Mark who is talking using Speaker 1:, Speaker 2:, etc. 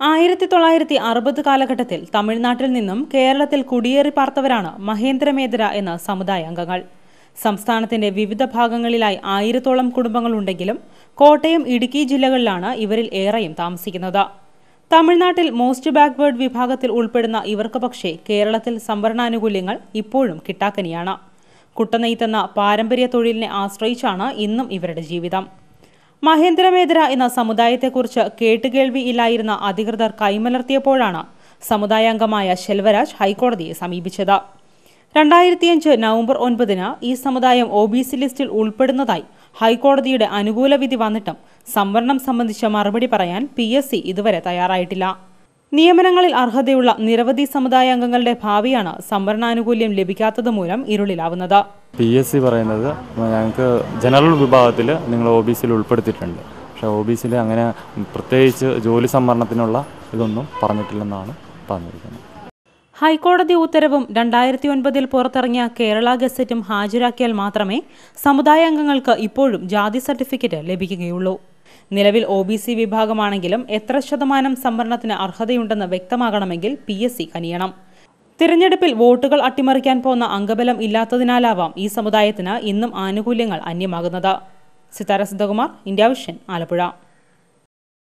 Speaker 1: ആയിരത്തി തൊള്ളായിരത്തി അറുപത് കാലഘട്ടത്തിൽ തമിഴ്നാട്ടിൽ നിന്നും കേരളത്തിൽ കുടിയേറി പാർത്തവരാണ് മഹേന്ദ്രമേതര എന്ന സമുദായ അംഗങ്ങൾ. സംസ്ഥാനത്തിന്റെ വിവിധ ഭാഗങ്ങളിലായി ആയിരത്തോളം കുടുംബങ്ങളുണ്ടെങ്കിലും കോട്ടയം ഇടുക്കി ജില്ലകളിലാണ് ഇവരിൽ ഏറെയും താമസിക്കുന്നത്. തമിഴ്നാട്ടിൽ മോസ്റ്റ് ബാക്ക്വേർഡ് വിഭാഗത്തിൽ ഉൾപ്പെടുന്ന ഇവർക്ക് പക്ഷേ കേരളത്തിൽ സംവരണാനുകൂല്യങ്ങൾ ഇപ്പോഴും കിട്ടാക്കനിയാണ്. കുട്ടനെയ്ത്തെന്ന പാരമ്പര്യ തൊഴിലിനെ ആശ്രയിച്ചാണ് ഇന്നും ഇവരുടെ ജീവിതം. മഹേന്ദ്രമേതര എന്ന സമുദായത്തെക്കുറിച്ച് കേട്ടുകേൾവി ഇല്ലായിരുന്ന അധികൃതർ കൈമലർത്തിയപ്പോഴാണ് സമുദായാംഗമായ ശെൽവരാജ് ഹൈക്കോടതിയെ സമീപിച്ചത്. രണ്ടായിരത്തിയഞ്ച് നവംബർ ഒൻപതിന് ഈ സമുദായം ഒ ബി സി ലിസ്റ്റിൽ ഉൾപ്പെടുന്നതായി ഹൈക്കോടതിയുടെ അനുകൂല വിധി വന്നിട്ടും സംവരണം സംബന്ധിച്ച മറുപടി പറയാൻ പി ഇതുവരെ തയ്യാറായിട്ടില്ല. നിയമനങ്ങളിൽ അർഹതയുള്ള നിരവധി സമുദായ അംഗങ്ങളുടെ ഭാവിയാണ് സംവരണാനുകൂല്യം ലഭിക്കാത്തത് മൂലം ഇരുളിലാവുന്നത്.
Speaker 2: പി എസ് സി പറയുന്നത് ഞങ്ങൾക്ക് ജനറൽ വിഭാഗത്തിൽ നിങ്ങൾ ഒ ബി സിയിൽ ഉൾപ്പെടുത്തിയിട്ടുണ്ട്. പക്ഷേ ഒ ബി സിയിൽ അങ്ങനെ പ്രത്യേകിച്ച് ജോലി സംവരണത്തിനുള്ള ഇതൊന്നും പറഞ്ഞിട്ടില്ലെന്നാണ് പറഞ്ഞിരിക്കുന്നത്.
Speaker 1: ഹൈക്കോടതി ഉത്തരവും രണ്ടായിരത്തി ഒൻപതിൽ പുറത്തിറങ്ങിയ കേരള ഗസറ്റും ഹാജരാക്കിയാൽ മാത്രമേ സമുദായാംഗങ്ങൾക്ക് ഇപ്പോഴും ജാതി സർട്ടിഫിക്കറ്റ് ലഭിക്കുകയുള്ളൂ. നിലവിൽ ഒ ബി സി വിഭാഗമാണെങ്കിലും എത്ര ശതമാനം സംവരണത്തിന് അർഹതയുണ്ടെന്ന് വ്യക്തമാകണമെങ്കിൽ പി എസ് സി കനിയണം. തിരഞ്ഞെടുപ്പിൽ വോട്ടുകൾ അട്ടിമറിക്കാൻ പോന്ന അംഗബലം ഇല്ലാത്തതിനാലാവാം ഈ സമുദായത്തിന് ഇന്നും ആനുകൂല്യങ്ങൾ അന്യമാകുന്നത്. Sithara Siddhakumar India Vision Alappuzha.